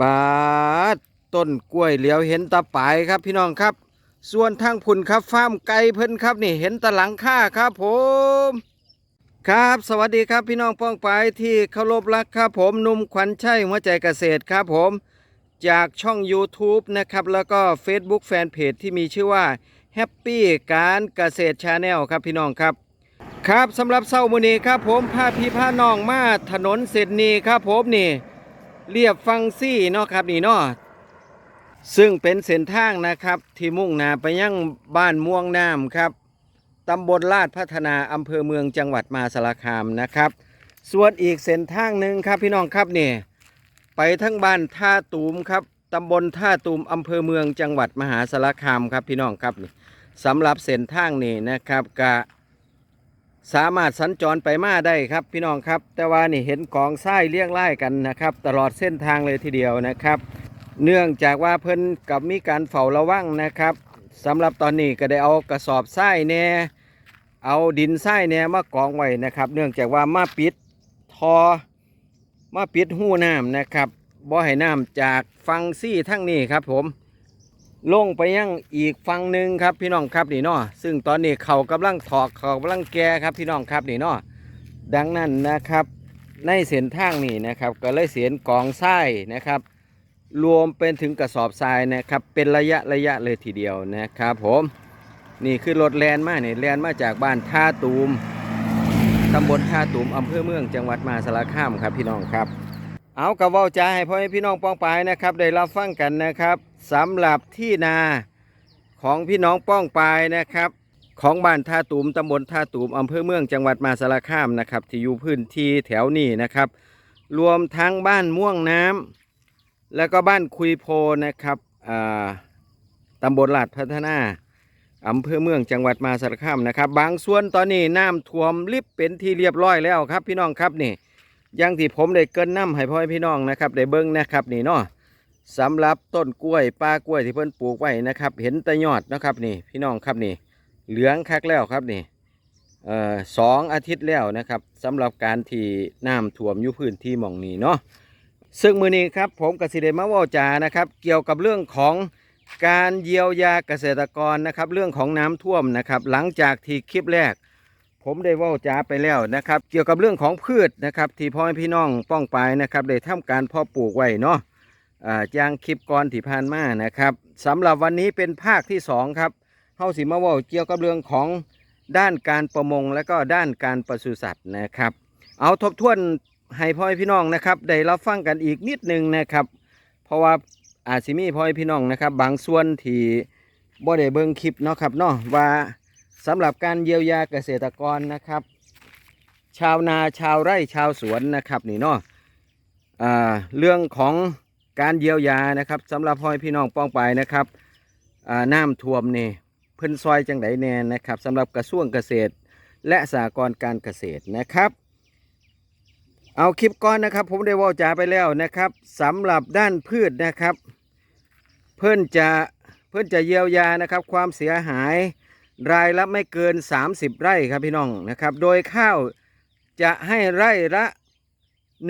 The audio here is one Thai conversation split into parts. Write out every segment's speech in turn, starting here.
ปาดต้นกล้วยเหลียวเห็นตาปายครับพี่น้องครับ ส่วนทางผุนครับฟาร์มไก่เพิ่นครับนี่เห็นตะหลังค่าครับผมครับสวัสดีครับพี่น้องป้องปายที่เคารพรักครับผมนุ่มขวัญชัยหัวใจเกษตรครับผม จากช่อง YouTube นะครับแล้วก็ Facebook Fanpage ที่มีชื่อว่า Happy การเกษตรชาแนลครับพี่น้องครับ ครับสำหรับเศร้ามือนี้ครับผมพาพี่พาน้องมาถนนเศรษนีครับผมนี่ เรียบฟังซี่เนาะครับนี่เนาะซึ่งเป็นเส้นทางนะครับ ที่มุ่งหน้าไปยังบ้านม่วงน้ำครับตำบลลาดพัฒนาอำเภอเมืองจังหวัดมาสารคามนะครับ ส่วนอีกเส้นทางหนึ่งครับพี่น้องครับนี่ไปทั้งบ้านท่าตูมครับตำบลท่าตูมอำเภอเมืองจังหวัดมหาสารคามครับพี่น้องครับนี่สำหรับเส้นทางนี่นะครับกะ สามารถสัญจรไปมาได้ครับพี่น้องครับ แต่ว่านี่เห็นกองทรายเลี้ยงไล่กันนะครับ ตลอดเส้นทางเลยทีเดียวนะครับ เนื่องจากว่าเพิ่นกับมีการเฝ้าระวังนะครับสำหรับตอนนี้ก็ได้เอากระสอบทรายแน่เอาดินทรายแน่มากองไว้นะครับ เนื่องจากว่ามาปิดทอมาปิดหูน้ำนะครับบ่ให้น้ำจากฟังซี่ทั้งนี้ครับผม ลงไปยังอีกฝั่งหนึ่งครับพี่น้องครับนี่เนาะซึ่งตอนนี้เขากำลังถอกเขากำลังแก่ครับพี่น้องครับนี่เนาะดังนั้นนะครับในเส้นทางนี่นะครับ ก็เลยเสียนกองทรายนะครับ รวมเป็นถึงกระสอบทรายนะครับ เป็นระยะระยะเลยทีเดียวนะครับผมนี่คือรถแลนมาเนี่ยแลนมาจากบ้านท่าตูมตำบลท่าตูมอำเภอเมืองจังหวัดมาสารคามครับพี่น้องครับ เอากระว้าใจให้พ่อแม่พี่น้องป้องปายนะครับ ได้รับฟังกันนะครับสำหรับที่นาของพี่น้องป้องปายนะครับ ของบ้านท่าตูมตำบลท่าตูมอำเภอเมืองจังหวัดมาสารคามนะครับ ที่อยู่พื้นที่แถวนี้นะครับ รวมทั้งบ้านม่วงน้ำแล้วก็บ้านคุยโพนะครับอ่าตำบลลาดพัฒนาอำเภอเมืองจังหวัดมาสารคามนะครับ บางส่วนตอนนี้น้ำท่วมลิบเป็นที่เรียบร้อยแล้วครับ พี่น้องครับนี่ อย่างที่ผมได้เกินน้ำให้พ่อให้พี่น้องนะครับได้เบิ้งนะครับนี่เนาะสำหรับต้นกล้วยป้ากล้วยที่เพิ่นปลูกไว้นะครับ เห็นแต่ยอดนะครับนี่พี่น้องครับนี่ เหลืองคักแล้วครับนี่เอ่อสองอาทิตย์แล้วนะครับสำหรับการที่น้ำท่วมยู่พื้นที่หม่องนี้เนาะซึ่งมือนี้ครับผมกสิเดมาว่าจานะครับ เกี่ยวกับเรื่องของการเยียวยาเกษตรกรนะครับ เรื่องของน้ำท่วมนะครับ หลังจากที่คลิปแรก ผมได้ว่าจ้าไปแล้วนะครับ เกี่ยวกับเรื่องของพืชนะครับ ที่พ่อแม่พี่น้องป้องไปนะครับได้ทำการเพาะปลูกไว้เนาะอ่าอย่างคลิปก่อนที่ผ่านมานะครับสำหรับวันนี้เป็นภาคที่สองครับเฮาสิมาว่าเกี่ยวกับเรื่องของด้านการประมงและก็ด้านการปศุสัตว์นะครับ เอาทบทวนให้พ่อพี่น้องนะครับ ได้รับฟังกันอีกนิดหนึงนะครับ เพราะว่าอาจสิมีพ่อพี่น้องนะครับ บางส่วนที่บ่ได้เบิ่งคลิปเนาะครับเนาะว่า สำหรับการเยียวยาเกษตรกรนะครับ ชาวนาชาวไร่ชาวสวนนะครับนี่เนาะเรื่องของการเยียวยานะครับสำหรับพ่อพี่น้องป้องไปนะครับน้ำท่วมนี่เพิ่นซอยจังไดแน่นะครับสำหรับกระทรวงเกษตร และสหกรณ์การเกษตรนะครับ เอาคลิปก่อนนะครับ ผมได้ว่าจาไปแล้วนะครับสำหรับด้านพืชนะครับ เพื่อนจะเพื่อนจะเยียวยานะครับความเสียหาย รายละไม่เกิน 30 ไร่ครับพี่น้องนะครับ โดยข้าวจะให้ไร่ละ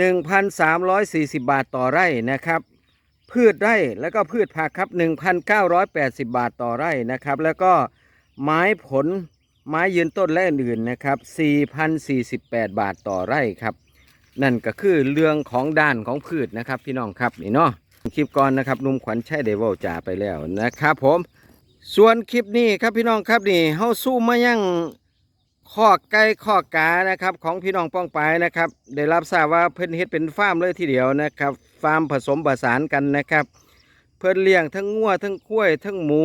1,340 บาทต่อไร่นะครับ พืชไร่แล้วก็พืชผักครับ 1,980 บาทต่อไร่นะครับ แล้วก็ไม้ผลไม้ยืนต้นและอื่นๆนะครับ 4,048 บาทต่อไร่ครับ นั่นก็คือเรื่องของด้านของพืชนะครับพี่น้องครับนี่เนาะคลิปก่อนนะครับนุ่มขวัญชัยได้เว้าจ่าไปแล้วนะครับผม ส่วนคลิปนี้ครับพี่น้องครับนี่เฮาสู้มายังข้อไก่ข้อกานะครับ ของพี่น้องป้องปายนะครับ ได้รับทราบว่าเพิ่นเฮ็ดเป็นฟาร์มเลยทีเดียวนะครับฟาร์มผสมผสานกันนะครับ เพิ่นเลี้ยงทั้งงัวทั้งกล้วย ทั้งหมู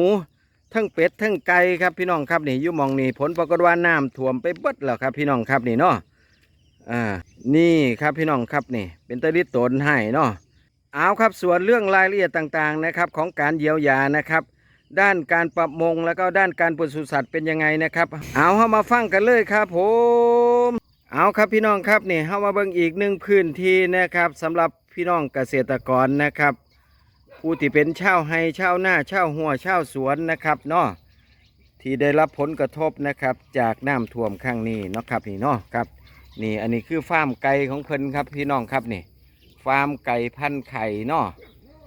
ทั้งเป็ดทั้งไก่ครับพี่น้องครับนี่อยู่มองนี่ผลปรากฏว่าน้ำท่วมไปเบิดแล้วครับ พี่น้องครับนี่เนาะอ่านี่ครับพี่น้องครับนี่ เป็นตะลิดตนให้เนาะเอาครับส่วนเรื่องรายละเอียดต่างๆนะครับ ของการเยียวยานะครับ ด้านการปรับมงแล้วก็ด้านการปศุสัตว์เป็นยังไงนะครับ เอาเข้ามาฟังกันเลยครับผม เอาครับพี่น้องครับนี่เข้ามาเบิ่งอีกหนึ่งพื้นที่นะครับสำหรับพี่น้องเกษตรกรนะครับ ผู้ที่เป็นชาวไฮชาวนาชาวหัวชาวสวนนะครับเนาะที่ได้รับผลกระทบนะครับจากน้ำท่วมครั้งนี้เนาะครับนี่เนาะครับนี่อันนี้คือฟาร์มไก่ของเพิ่นครับพี่น้องครับนี่ฟาร์มไก่พันไข่เนาะ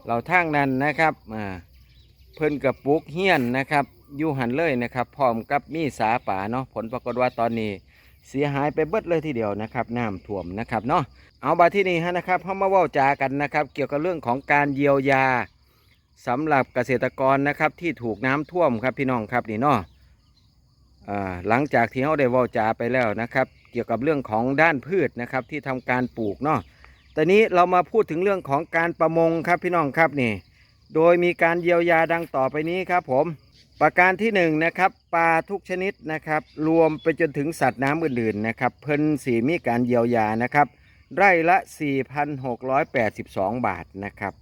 เราทางนั้นนะครับอ่า เพิ่นกับปลูกเฮียนนะครับอยู่หันเลยนะครับพร้อมกับมีสาป่าเนาะผลปรากฏว่าตอนนี้เสียหายไปเบิดเลยทีเดียวนะครับน้ำท่วมนะครับเนาะเอาบาที่นี่ฮะนะครับเข้ามาเว้าจากันนะครับ เกี่ยวกับเรื่องของการเยียวยาสำหรับเกษตรกรนะครับที่ถูกน้ำท่วมครับพี่น้องครับนี่เนาะหลังจากที่เขาได้เว้าจาไปแล้วนะครับ เกี่ยวกับเรื่องของด้านพืชนะครับที่ทำการปลูกเนาะตอนนี้เรามาพูดถึงเรื่องของการประมงครับพี่น้องครับนี่ โดยมีการเยียวยาดังต่อไปนี้ครับผม ประการที่1นงนะครับปลาทุกชนิดนะครับ รวมไปจนถึงสัตว์น้ำอื่นๆนะครับ เพิ่นสีมีการเยียวยานะครับ ไร่ละ 4,682 บาทนะครับ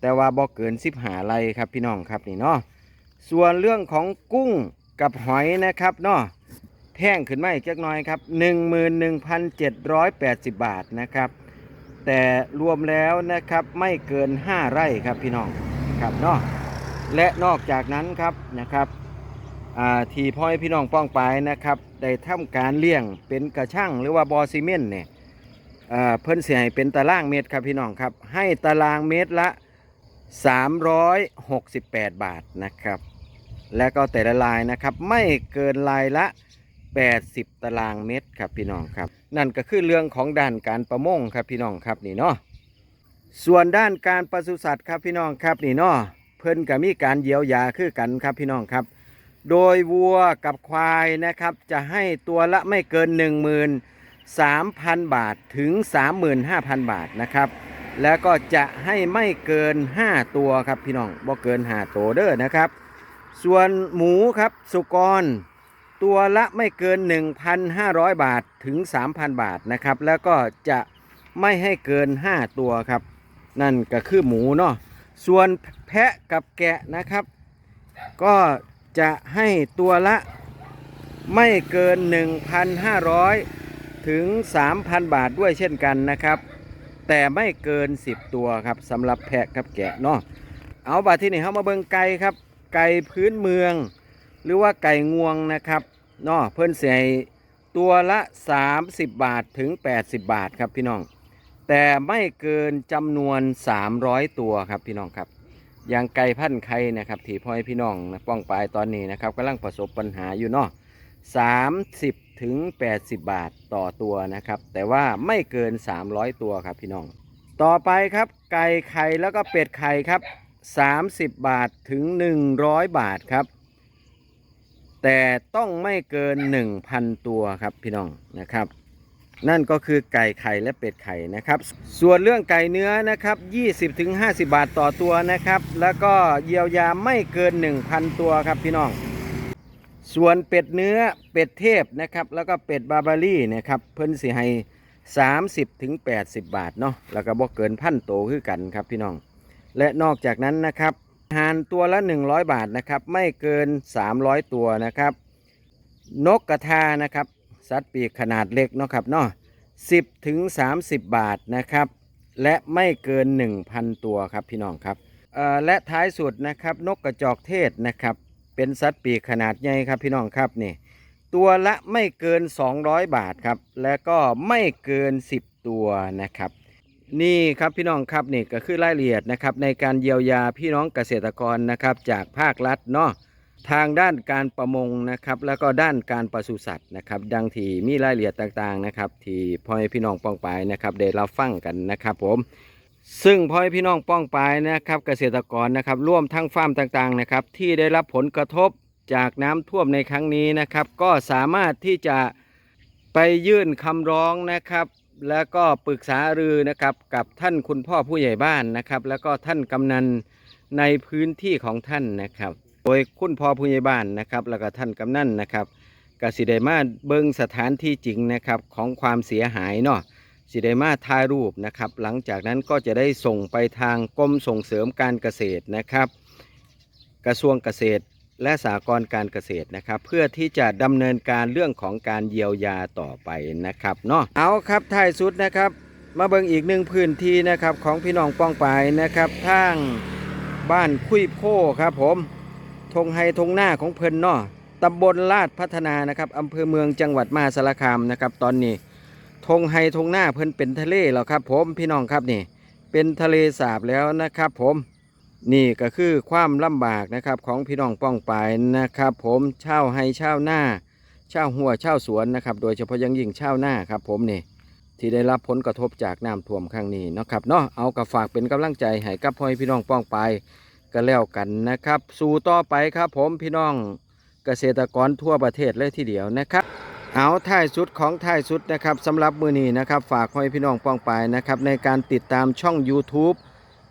แต่ว่าบ่เกิน10หาไรครับพี่น้องครับนี่เนาะส่วนเรื่องของกุ้งกับหอยนะครับเนาะแพงขึ้นมาอีกจักหน่อยครับ 11,780 บาทนะครับ แต่รวมแล้วนะครับไม่เกิน 5 ไร่ครับพี่น้องครับเนาะและนอกจากนั้นครับนะครับที่พ่อให้พี่น้องป้องไปนะครับได้ทำการเลี้ยงเป็นกระช่างหรือว่าบอซีเมนต์เนี่ยเพิ่นเสียให้เป็นตารางเมตรครับพี่น้องครับให้ตารางเมตรละ 368 บาทนะครับ และก็แต่ละลายนะครับไม่เกินลายละ 80 ตารางเมตรครับพี่น้องครับ นั่นก็คือเรื่องของด้านการประมงครับพี่น้องครับนี่เนาะส่วนด้านการปศุสัตว์ครับพี่น้องครับนี่เนาะเพิ่นก็มีการเยียวยาคือกันครับพี่น้องครับ โดยวัวกับควายนะครับจะให้ตัวละไม่เกิน 13,000 บาทถึง 35,000 บาทนะครับ แล้วก็จะให้ไม่เกิน 5 ตัวครับพี่น้องบ่เกิน 5 ตัวเด้อนะครับ ส่วนหมูครับสุกร ตัวละไม่เกิน 1,500 บาทถึง 3,000 บาทนะครับ แล้วก็จะไม่ให้เกิน 5 ตัวครับ นั่นก็คือหมูเนาะส่วนแพะกับแกะนะครับ ก็จะให้ตัวละไม่เกิน 1,500 ถึง 3,000 บาทด้วยเช่นกันนะครับ แต่ไม่เกิน 10 ตัวครับสำหรับแพะกับแกะเนาะเอาบาทที่นี่เขามาเบิงไก่ครับ ไก่พื้นเมือง หรือว่าไก่งวงนะครับ เนาะเพิ่นเสียตัวละ 30 บาทถึง 80 บาทครับพี่น้อง แต่ไม่เกินจำนวน 300 ตัวครับพี่น้องครับอย่างไก่พันไข่นะครับที่พ่อให้พี่น้องนะป้องปลายตอนนี้นะครับกำลังประสบปัญหาอยู่เนาะ30 ถึง 80 บาทต่อตัวนะครับ แต่ว่าไม่เกิน 300 ตัวครับพี่น้อง ต่อไปครับไก่ไข่แล้วก็เป็ดไข่ครับ 30 บาทถึง 100 บาทครับ แต่ต้องไม่เกิน 1,000 ตัวครับพี่น้องนะครับ นั่นก็คือไก่ไข่และเป็ดไข่นะครับ ส่วนเรื่องไก่เนื้อนะครับ20-50 บาทต่อตัวนะครับ แล้วก็เยียวยาไม่เกิน 1,000 ตัวครับพี่น้อง ส่วนเป็ดเนื้อเป็ดเทพนะครับ แล้วก็เป็ดบาบารี่นะครับเพิ่นสิให้30-80 บาทเนาะแล้วก็บ่เกินพันโตคือกันครับพี่น้อง และนอกจากนั้นนะครับ หารตัวละ 100 บาทนะครับ ไม่เกิน 300 ตัวนะครับ นกกระทานะครับ สัตว์ปีกขนาดเล็กเนาะครับเนาะ10ถึง30 บาทนะครับ และไม่เกิน 1,000 ตัวครับพี่น้องครับเออและท้ายสุดนะครับนกกระจอกเทศนะครับ เป็นสัตว์ปีกขนาดใหญ่ครับพี่น้องครับนี่ตัวละไม่เกิน 200 บาทครับ และก็ไม่เกิน 10 ตัวนะครับ นี่ครับพี่น้องครับนี่ก็คือรายละเอียดนะครับในการเยียวยาพี่น้องเกษตรกรนะครับจากภาครัฐเนาะทางด้านการประมงนะครับแล้วก็ด้านการปศุสัตว์นะครับดังที่มีรายละเอียดต่างๆนะครับที่พ่อพี่น้องป้องไปนะครับได้รับฟังกันนะครับผมซึ่งพ่อพี่น้องป้องไปนะครับเกษตรกรนะครับร่วมทั้งฟาร์มต่างๆนะครับที่ได้รับผลกระทบจากน้ำท่วมในครั้งนี้นะครับ ก็สามารถที่จะไปยื่นคำร้องนะครับ แล้วก็ปรึกษารือนะครับกับท่านคุณพ่อผู้ใหญ่บ้านนะครับ แล้วก็ท่านกำนันในพื้นที่ของท่านนะครับ โดยคุณพ่อผู้ใหญ่บ้านนะครับ แล้วก็ท่านกำนันนะครับกสิได้มาเบิ่งสถานที่จริงนะครับของความเสียหายเนาะสิได้มาถ่ายรูปนะครับ หลังจากนั้นก็จะได้ส่งไปทางกรมส่งเสริมการเกษตรนะครับ กระทรวงเกษตร และสหกรการเกษตรนะครับ เพื่อที่จะดำเนินการเรื่องของการเยียวยาต่อไปนะครับเนาะเอาครับท้ายสุดนะครับ มาเบิ่งอีกหนึ่งพื้นที่นะครับของพี่น้องป้องปายนะครับทางบ้านคุยโพครับผมทงไฮทงหน้าของเพิ่นเนาะตำบลลาดพัฒนานะครับอำเภอเมืองจังหวัดมหาสารคามนะครับ ตอนนี้ทงไฮทงหน้าเพิ่นเป็นทะเลแล้วครับ ผมพี่น้องครับนี่ เป็นทะเลสาบแล้วนะครับ ผม นี่ก็คือความลำบากนะครับของพี่น้องป้องปายนะครับ ผมเช่าให้เช่าหน้าเช่าหัวเช่าสวนนะครับ โดยเฉพาะยังยิ่งเช่าหน้าครับ ผมนี่ที่ได้รับผลกระทบจากน้ำท่วมครั้งนี้นะครับเนาะเอากระฝากเป็นกำลังใจให้กับพ่อพี่น้องป้องปายก็แล้วกันนะครับ สู่ต่อไปครับ ผมพี่น้องเกษตรกรทั่วประเทศเลยทีเดียวนะครับเอาท้ายสุดของท้ายสุดนะครับสำหรับมือนี้นะครับ ฝากให้พี่น้องป้องปายนะครับในการติดตามช่อง YouTube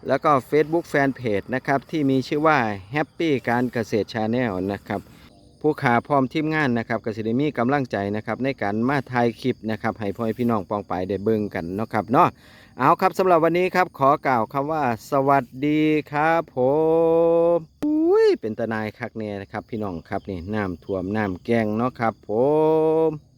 แล้วก็ Facebook Fanpage นะครับ ที่มีชื่อว่า Happy การเกษตร Channel นะครับ ผู้ขาพร้อมทีมงานนะครับก็สิได้มีกำลังใจนะครับ ในการมาถ่ายคลิปนะครับ ให้พ่อพี่น้องปองไปได้เบิ่งกันเนาะครับเนาะเอาครับสำหรับวันนี้ครับ ขอกล่าวคำว่า สวัสดีครับผมอุ้ยเป็นตานายคักแน่นะครับ พี่น้องครับนี่น้ำท่วมน้ำแกงเนาะครับผม